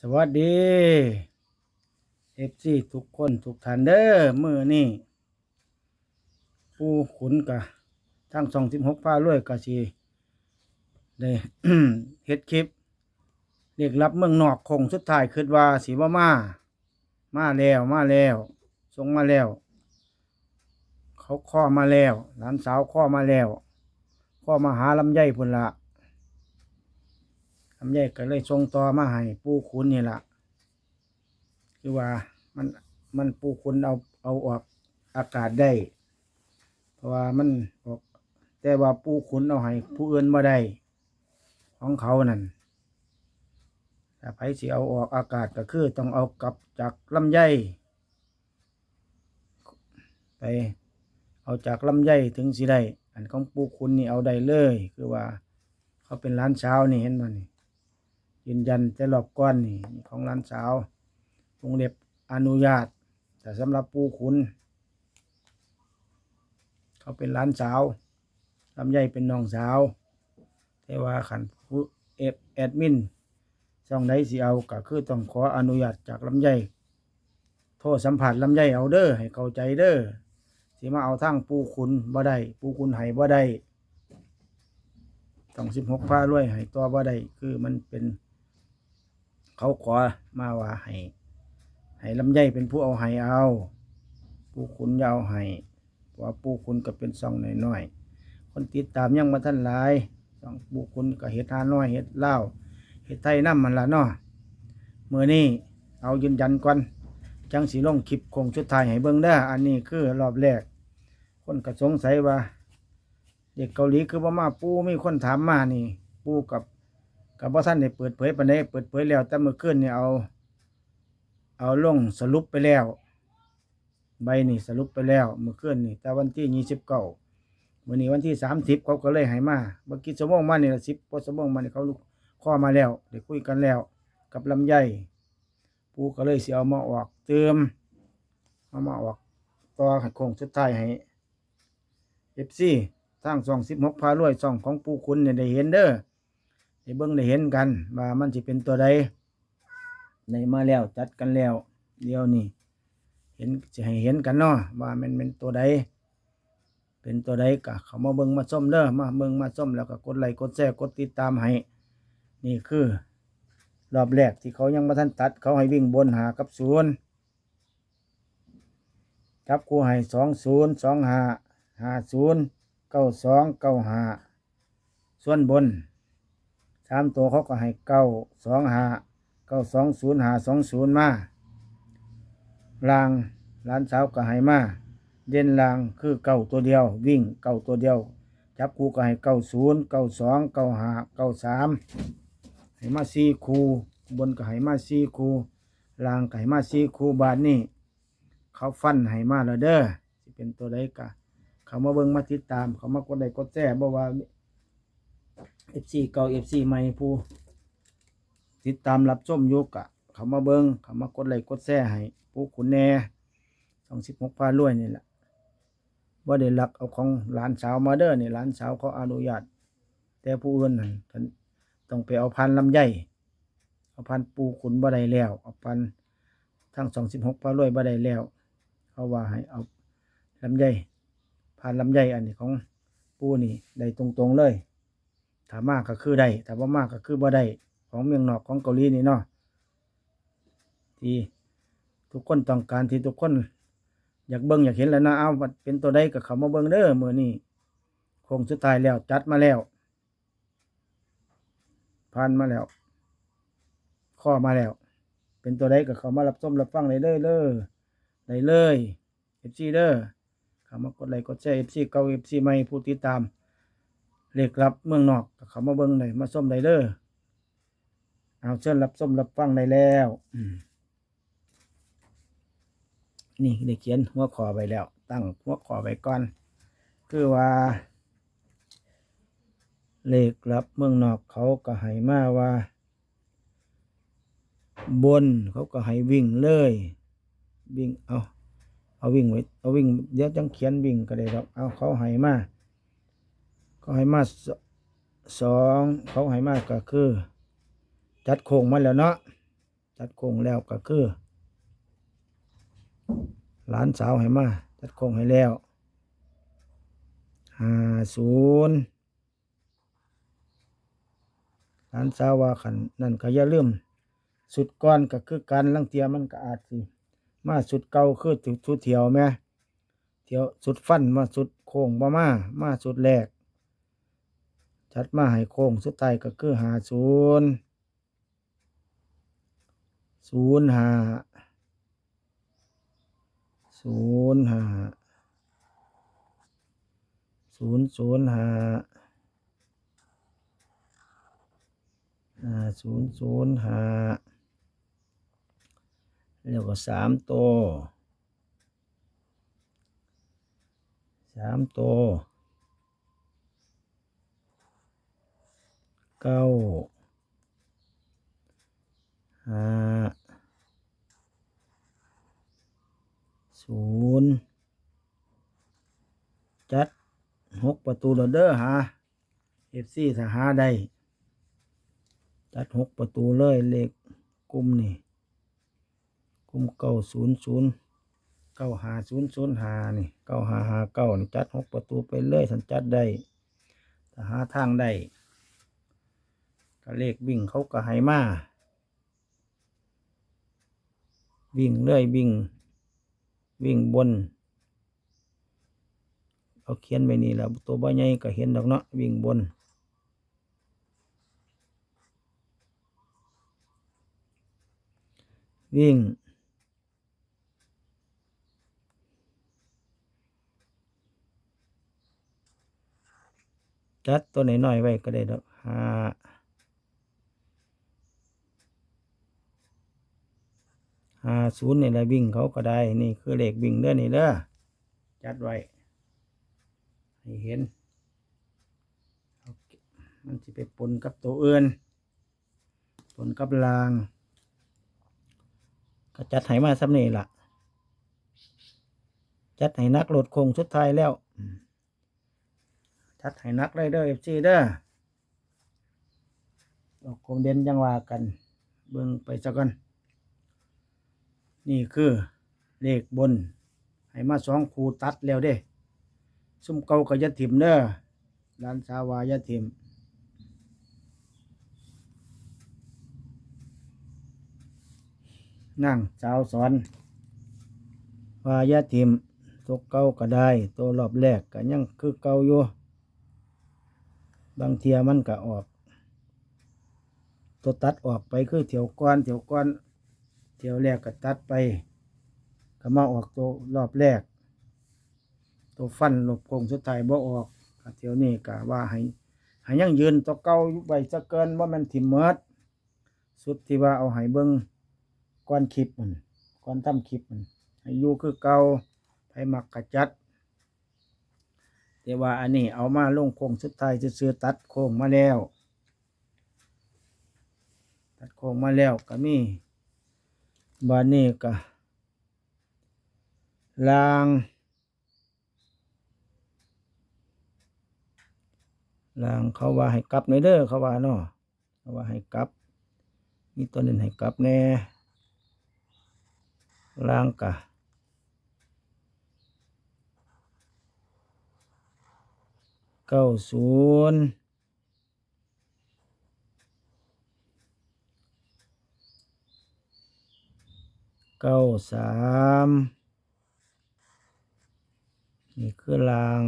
สวัสดีเอฟซีทุกคนทุกท่านเด้อมือนี่ผู้ขุนกะทั้งสองสิบหกพารวยกะสีได้ เฮ็ดคลิปเรียกรับเมืองนอกคงสุดท้ายคิดว่าสีว่ามา มาแล้วมาแล้วส่งมาแล้ว เขาข้อมาแล้วหลานสาวข้อมาแล้วข้อมาหาลำไยพุ่นละ ทำแยก็เลยส่งต่อมาให้ปู่คุณนี่แหละคือว่ามันมันปู่คุณเอาเอาออกอากาศได้ เพราะว่ามันออก แต่ว่าปู่คุณเอาให้ผู้อื่นมาได้ของเขานั่นถ้าไผสิเอาออกอากาศก็คือต้องเอากลับจากลำไยไปเอาจากลำไยถึงสิได้อันของปู่คุณนี่เอาได้เลย คือว่า เขาเป็นร้านเช้านี่เห็นมันนี่ ยืนยันแต่รอบก้อนนี่ของร้านสาววงเล็บอนุญาต แต่สำหรับปูขุนเขาเป็นร้านสาวลำไยเป็นน้องสาว แต่ว่าขันผู้เอฟแอดมินช่องใดสิเอาก็คือต้องขออนุญาตจากลำไยโทษสัมผัสลำไยเอาเด้อให้เข้าใจเด้อสิมาเอาทั้งปูขุนบ่ได้ปูขุนไห้บ่ได้ต้องสิบหกผ้ารวยให้ตัวบ่ได้คือมันเป็น เขาขอมาว่าให้ให้ลำไยเป็นผู้เอาให้เอาผู้คุณยาเอาให้ว่าผู้คุณก็เป็นซองหน้อยๆคนติดตามยังมาท่านหลายซองผู้คุณก็เฮ็ดหานน้อยเฮ็ดเล่าเฮ็ดไทยน้ำมันละเนาะเมื่อนี้เอายืนยันก่อนจังสีลงคลิปคงชุดไทยให้เบิ่งเด้ออันนี้คือรอบแรก คนก็สงสัยว่า เด็กเกาหลีคือว่ามาปูมีคนถามมานี่ ปูกับ กับว่าท่านได้เปิดเผยปานใดเปิดเผยแล้ว แต่เมื่อคืนเนี่ยเอา เอาลงสรุปไปแล้ว ใบนี่สรุปไปแล้วเมื่อคืนนี่แต่วันที่ยี่สิบเก้ามื่อนี้วันที่สามสิบเขาก็เลยให้มาเมื่อกี้สมองมานี่ละสิบพอสมองมานี่เขาข้อมาแล้วได้คุยกันแล้ว กับลำไยปูก็เลยเสียเอามาออกเติมเอามาออกต่อห้โคงสุดท้ายให้เอฟซีทางสองสิบหกพารวยสองของปูคุณเนี่ยได้เห็นเด้อ ได้เบิ่งได้เห็นกัน ว่ามันสิเป็นตัวใดในมาแล้วจัดกันแล้ว เดี๋ยวนี้เห็นจะให้เห็นกันเนาะว่ามันเป็นตัวใดเป็นตัวใดก็เขามาเบิ่งมาส้มเด้อมาเบิ่งมาส้มแล้วก็กดไลค์กดแชร์กดติดตามให้ นี่คือ รอบแรกที่เขายังมาทันตัด เขาให้วิ่งบนหากับศูนย์จับคู่ให้สองศูนย์สองหาห้าศูนย์เก้าสองเก้าหาส่วนบน สามตัวเขาก็ให้เก้าสองหาเก้าสองศูนย์หาสองศูนย์มาลางร้านสาวก็ให้มาเด่นลางคือเก้าตัวเดียว วิ่งเก้าตัวเดียว จับคู่ก็ให้เก้าศูนย์เก้าสองเก้าหาเก้าสามให้มาสี่คูบนก็ให้มาสี่คูลางก็ให้มาสี่คูบาทนี่เขาฟันให้มาแล้วเด้อสิเป็นตัวใดกะเขามาเบิ่งมาติดตาม เขามากดไลค์กดแชร์บ่ว่า เอฟซีเก่าเอฟซีใหม่ผู้ติดตามรับชมยู่กะเขามาเบิงเขามากดไลค์กดแชร์ให้ผู้ขุนแน่สองสิบหกพารวยนี่แหละว่าได้ลักเอาของหลานสาวมาเด้อนี่หลานสาวเขาอนุญาต แต่ผู้อื่นนั่นเพิ่นต้องไปเอาพันลำไยเอาพันปูขุนบ่ได้แล้ว เอาพันทั้งสองสิบหกพารวยบ่ได้แล้วเขาว่าให้เอาลำไยพันลำไยอันนี้ของปูนี่ได้ตรงๆเลย ถ้ามากก็คือได้ถ้าบ่มากก็คือบ่ได้ของเมืองนอกของเกาหลีนี่เนาะที่ทุกคนต้องการที่ทุกคนอยากเบิ่งอยากเห็นแล้วนะเอาเป็นตัวใดก็เขามาเบิ่งเด้อมือนี้โคงสุดท้ายแล้วจัดมาแล้วผ่านมาแล้วข้อมาแล้ว เป็นตัวใดก็เขามารับชมรับฟังได้เลยเด้อได้เลย FC เด้อเขามากดไลค์กดแชร์ FC เก่า FC ใหม่ผู้ติดตาม เลขรับเมืองนอกเขามาเบิ้งได้มาส้มไดเด้อเอาเชิญรับส้มรับฟังได้แล้วนี่ได้เขียนหัวขอไปแล้ว ตั้งหัวขอไปก่อน คือว่า เลขรับเมืองนอกเขาก็ให้มาว่า บนเขาก็ให้วิ่งเลย วิ่งเอาเอาวิ่งไว้เอาวิ่งเดี๋ยวจังเขียนวิ่งก็ได้ดอกเอาเขาให้มา เขาให้มาสสองเขาให้มาก็คือ จัดโค้งมาแล้วเนาะจัดโครงแล้วก็คือหลานสาวให้มาจัดโครงให้แล้วห้าศูนย์หลานสาวว่าขันนั่นก็อย่าลืมสุดก้อนก็คือการลังเทียมันก็อาจสิมาสุดเก่าคือสุดเถียวแม่เถียวสุดฟันมาสุดโค้งบ่มามาสุดแรก จัดมาให้โค้งสุดท้ายก็คือหาศูนย์ศูนย์หาศูนย์หาศูนย์ศูนย์หาอ่าศูนย์ศูนย์หาแล้วก็สามตัวสามตัว เก้าห้าศูนย์จัดหกประตูแล้วเด้อหาเอฟซีถ้าหาได้จัดหกประตูเลยเลขกลุ่มนี่กลุ่มเก้าศูนย์ศูนย์เก้าหาศูนย์ศูนย์หานี่เก้าหาหาเก้านี่จัดหกประตูไปเลยสันจัดได้ถ้าหาทางได้ ก็เลขวิ่งเขาก็ให้มาวิ่งเรื่อยวิ่ง วิ่งบนเอาเขียนไว้นี่แหละตัวบ่ใหญ่ก็เห็นดอกเนาะวิ่งบน วิ่ง จัดตัวไหนหน่อยไว้ก็ได้ดอกห้า ห้าศูนย์นี่แหละวิ่งเขาก็ได้ นี่คือเลขวิ่งเด้อนี่เด้อจัดไว้ให้เห็น มันจะไปปนกับตัวอื่นปนกับราง ก็จัดให้มาซ้ำนี่ล่ะ จัดให้นักโหลดโคงสุดไทยแล้ว จัดให้นักเลยเด้อเอฟซีเด้อดอกคงเด่นยังว่ากัน เบิ่งไปสักกัน นี่คือเลขบน ให้มาสองคูตัดแล้วเด้ซุ่มเก่าก็อยาถิ่มเด้อร้านสาวายาถิ่มนั่งสาวสอนวายาถิ่มตัวเก่าก็ได้ตัวรอบแรกก็ยังคือเก่าอยู่บางเทียมันก็ออก ตัวตัดออกไปคือเถียวก้อนเถียวก้อน เถียวแรกก็ตัดไปก็มาออกตัวรอบแรก ตัวฟันหลบโกงสุดท้ายบ่ออกกเที่ยวนี้ก็ว่าให้ให้ยังยืนตัวเก่ายู่ใบสะเกินว่ามันถิ่มเมิดสุดที่ว่าเอาให้เบิ่งก้อนคลิปมันก้อนทำคลิปมันให้อยู่คือเก่าให้มักกระจัดแต่ว่าอันนี้เอามาลงโค้งสุดท้ายจะซื้อตัดโค้งมาแล้ว ตัดโค้งมาแล้วก็มี บานี้ก็ลางลางเขาว่าให้กลับในเด้อเขาว่าเนาะเขาว่าให้กลับ มีตัวหนึงให้กลับแน่ลางกะเก้าศูนย์ เก้าสามนี่คือลาง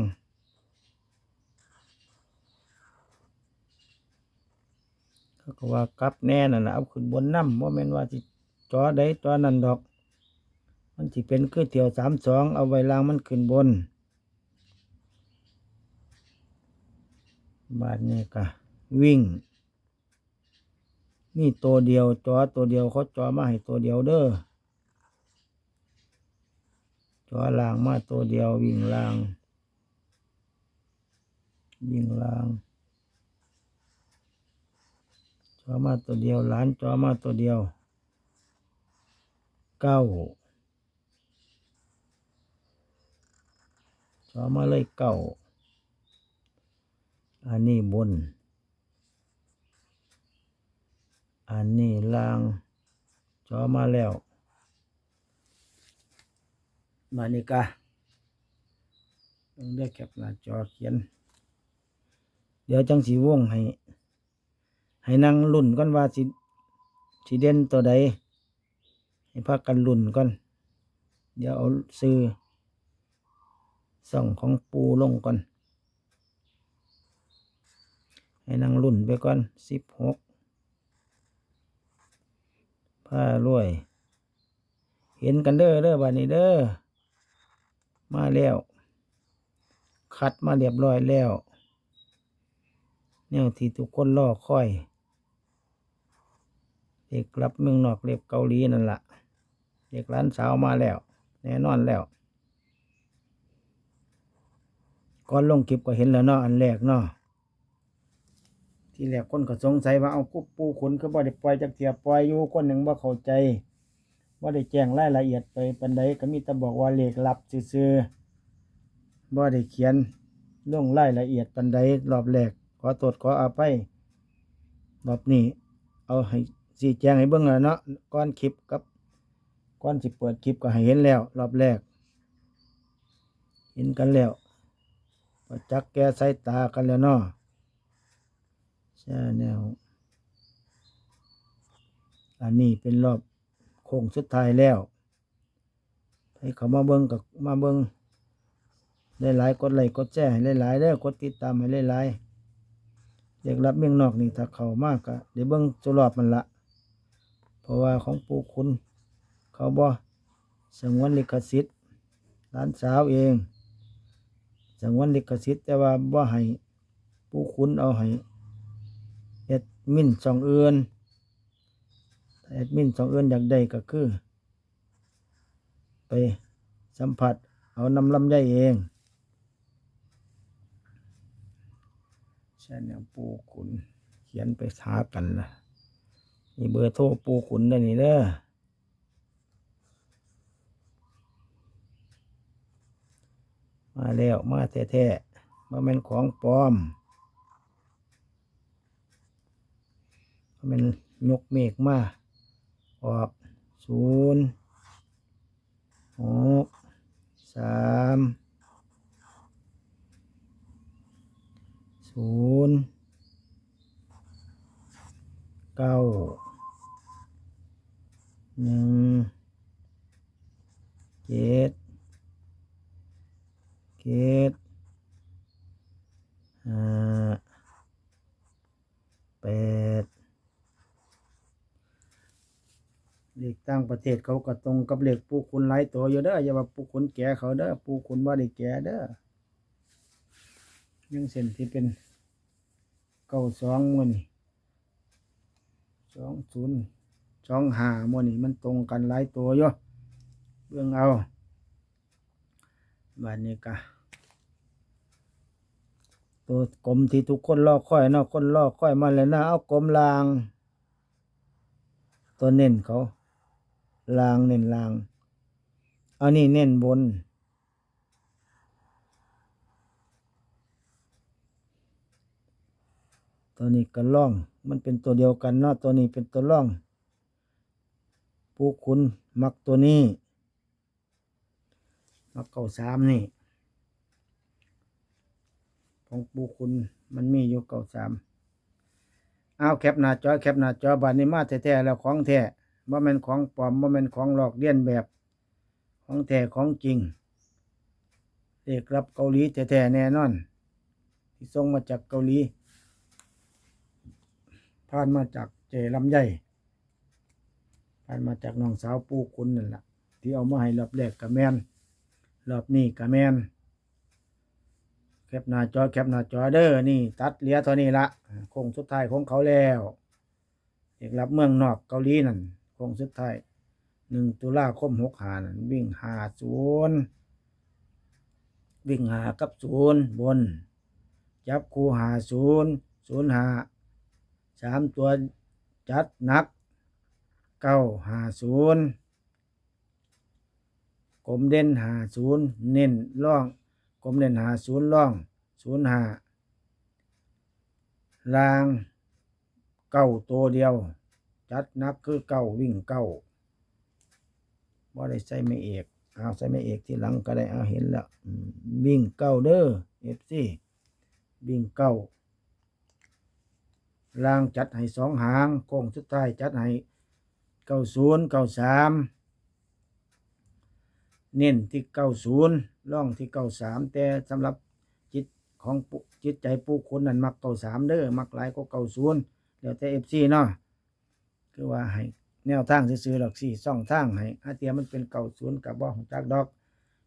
เขาก็ว่ากลับแน่น่ะนะเอาขึ้นบนน้ำว่าแม่นว่าสิจอได้จอนั่นดอก มันสิเป็นคือเที่ยวสามสองเอาไว้ลางมันขึ้นบน บาทนี้ก็วิ่ง นี่ตัวเดียวจอตัวเดียวเขาจอมาให้ตัวเดียวเด้อ จอล่างมาตัวเดียววิ่งล่าง วิ่งล่างจอมาตัวเดียวหลานจอมาตัวเดียวเก้าจอมาเลยเก้าอันนี้บน อันนี้ล่างจอมาแล้ว มานี่กะต้องเลือกแคปหน้าจอเขียน เดี๋ยวจังสีวงให้ ให้นั่งลุ่นก่อนว่าสิสิเด่นตัวใด ให้พักกันลุ่นก่อน เดี๋ยวเอาซื้อส่องของปูลงก่อน ให้นั่งลุ่นไปก่อนสิบหกผ้ารวย เห็นกันเด้อเด้อบัดนี้เด้อ มาแล้ว คัดมาเรียบร้อยแล้วแนวที่ทุกคนรอคอยเด็กรับเมืองนอกเรียบเกาหลีนั่นละเด็กร้านสาวมาแล้ว แน่นอนแล้วก่อนลงคลิปก็เห็นแล้วเนาะอันแรกเนาะที่แรกคนก็สงสัยว่าเอากุ๊ปูขุนคือบ่ได้ปล่อยจากเทียปล่อยอยู่คนหนึ่งบ่เข้าใจ บ่าได้แจ้งรายละเอียดไปปันใดก็มีแต่บอกว่าเลขลับซื่อๆบ่ได้เขียนลงรายละเอียดปันใดรอบแรกขอโทษขออภัยรอบนี้ เอาให้สีแจ้งให้เบิ่งแล้วเนาะก่อนคลิปกับก่อนสิเปิดคลิปก็ให้เห็นแล้ว รอบแรก เห็นกันแล้วประจักษ์แก้สายตากันแล้วเนาะใช่แนวอันนี้เป็นรอบ โค้งสุดท้ายแล้วให้เขามาเบิ่งกับมาเบิ่งหลายๆกดไลค์กดแชร์ให้หลายๆเด้กดติดตามให้หลายๆเด็กรับเมียงนอกนี่ถ้าเขามากก็เดี๋ยวเบิ้งจุรอบมันละเพราะว่าของปู่คุณ เขาบ่สงวนลิขสิทธิ์ร้านสาวเองสงวนลิขสิทธิ์แต่ว่าบ่ให้ปู่คุณเอาให้เอ็ดมินสองเอือน ถ้าเอ็ดมินสองเอือนอยากได้ก็คือ ไปสัมผัสเอานำลำไยเองใช่เนี่ยปูขุน เขียนไปหากันนะนี่เบอร์โทรปูขุนได้นี่เด้อมาแล้วมาแท้ๆมาเป็นของปลอมมาเป็นยกเมฆมา ออกศูนย์หกสามศูนย์เก้าหนึ่งเจ็ดเจ็ดห้าแปดเลข ต่างประเทศเขาก็ตรงกับเหลขปูคุณหลายตัวอยู่เด้ออย่าว่าปูคุณแก่เขาเด้อปูคุณว่าได้แก่เด้อยังเส้นที่เป็นเก้าสองมือนี่สองศูนย์สองห้ามือนี่มันตรงกันหลายตัวอยู่เบื้องเอาบัดนี้กะตัวกลมที่ทุกคนรอค่อยนาะคนรอค่อยมาแล้วนะเอากลมลาง ตัวเน้นเขา ลางเน้นลางเอานี่เน้นบน ตัวนี้ก็ล่อง มันเป็นตัวเดียวกันเนาะตัวนี้เป็นตัวล่องผู้คุณมักตัวนี้ มักเก่าสามนี่ ของปูคุณมันมีอยู่เก่าสามเอาแคปหน้าจอแคปหน้าจอบัดนี้มาแท้ๆแล้วของแท้ บ่แม่นของปลอมบ่แม่นของหลอกเลียนแบบ ของแท้ของจริงเอกรับเกาหลีแท้ๆแน่นอน ที่ส่งมาจากเกาหลี ผ่านมาจากเจลำไยผ่านมาจากน้องสาวปูคุณนั่นแหละที่เอามาให้รอบแรกกับแมนรอบนี้กับแมนแคปหน้าจอแคปหน้าจอเด้อนี่ ตัดเหลียเท่านี้ละคงสุดท้ายของเขาแล้วเอกรับเมืองนอกเกาหลีนั่น คงสุดท้ายหนึ่งตุลาคมหกหานั่นวิ่งหาศูนย์วิ่งหากับศูนย์บน จับคูหาศูนย์ศูนย์หาสามตัวจัดนักเก้าหาศูนย์กลมเด่นหาศูนย์เน้นล่องกลมเด่นหาศูนย์ล่องศูนย์หาลางเก้าตัวเดียว จัดนักคือเก้าวิ่งเก้าบ่ได้ใส่ไม่เอกเอาใส่ไม่เอกที่หลังก็ได้เอาเห็นแล้ววิ่งเก้าเด้อเอฟซีวิ่งเก้าล่างจัดให้สองหางโค้งสุดท้ายจัดให้เก้าศูนย์เก้าสามเน้นที่เก้าศูนย์ล่องที่เก้าสามแต่สำหรับจิตของจิตใจผู้คนนั้นมักเก้าสามเด้อมักหลายก็เก้าศูนย์แล้วแต่เอฟซีเนาะ คือว่าให้แนวทางซื่อๆหรอกสี่ซ่องทางให้อาเตียมันเป็นเก่าศูนย์กับบ่ของจักดอก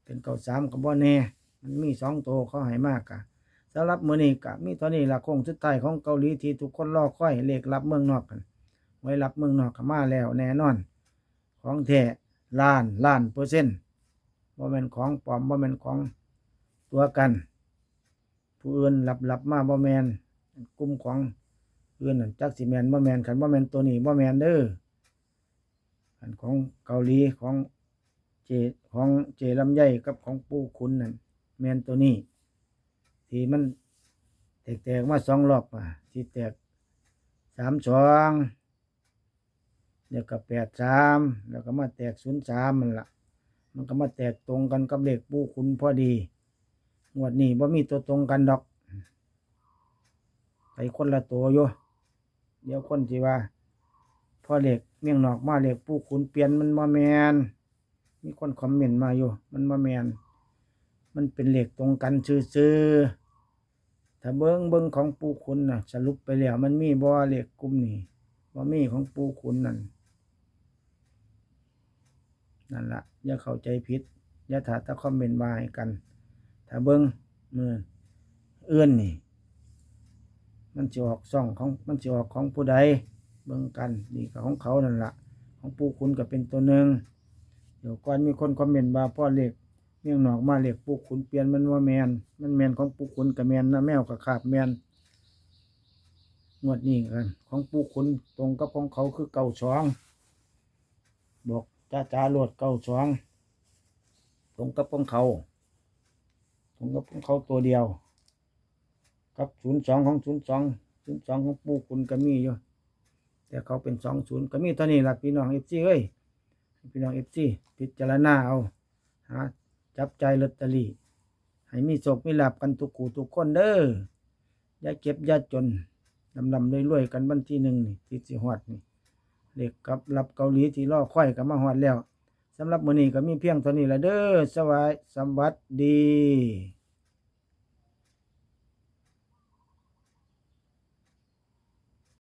เป็นเก่าสามกับบ่แน่ มันมีสองโตวเขาให้มากกะสำหรับมือนี้กะมีเท่านี้ละคงสุดท้ายของเกาหลีที่ทุกคนรอคอยเลขรับเมืองนอกกันไว้รับเมืองนอกกมาแล้วแน่นอน ของแท้ล้านล้านเปอร์เซ็นต์บ่แม่นของปลอมบ่แม่นของตัวกัน ผู้อื่นรับรับมาบ่แมนกลุ่มของ อื่นนั่นจักสิแมนบ่แมนคันบ่แมนตัวนี้บ่แมนเด้ออันของเกาหลีของเจของเจลำไยกับของปูขุนนั่นแมนตัวนี้ ที่มันแตกๆมาสองรอบอะที่แตกสามสองเดี๋ยวก็แปดสามแล้วก็มาแตกศูนย์สามมันละมันก็มาแตกตรงกันกับเลขปูขุนพอดีงวดนี้ว่ามีตัวตรงกันดอก ไปคนละตัวอยู่ เดี๋ยวคนที่ว่าพอเหล็กเมี่ยงนอกมาเหล็กปูขุนเปลี่ยนมันมาแมนมีคนคอมเมนต์มาอยู่ มันมาแมนมันเป็นเหล็กตรงกันซื่อๆถ้าเบิ้งเบิ้งของปูขุนน่ะสรุปไปแล้วมันมีบ่อเหล็กกลุ่มนี้บ่มีของปูขุนนั่นนั่นละอย่าเข้าใจผิดอย่าถาตะคอมเมนต์มาให้กัน ถ้าเบิ้งมือเอื้อนนี่ มันจะออกซ่องของมันจะออกของผู้ใดเบิ่งกันนี่ก็ของเขานั่นละของปู่คุณก็เป็นตัวหนึ่งเดี๋ยวก่อนมีคนคอมเมนต์ว่าพ่อเหล็กเมี่ยงหนอกมาเหล็กปู่คุณเปลี่ยนมันว่าแมนมันแมนของปู่คุณกับแมนนะแมวกับขาบแมนงวดนี้กันของปู่คุณตรงกับของเขาคือเก่าสองบอกจ้าจ้าโลดเก่าสองตรงกับของเขาตรงกับของเขาตัวเดียว กับศูนย์สองของศูนย์สองศูนย์สองของปู่คุณก็มีอยู่ แต่เขาเป็นสองศูนย์ก็มีเท่านี้ละพี่น้องเอฟซีเอ้ยพี่น้องเอฟซีพิจารณาเอาหาจับใจลอตเตอรี่ให้มีโศกมีหลาบกันทุกขู่ทุกคนเด้ออย่าเก็บอย่าจนลำลำรวยๆกันบันที่หนึ่งนี่ที่สิฮอดนี่เด็กกับรับเกาหลีที่รอค่อยกับมาฮอดแล้วสำหรับมื้อนี้ก็มีเพียงเท่านี้ละเด้อสวัสสวัสดี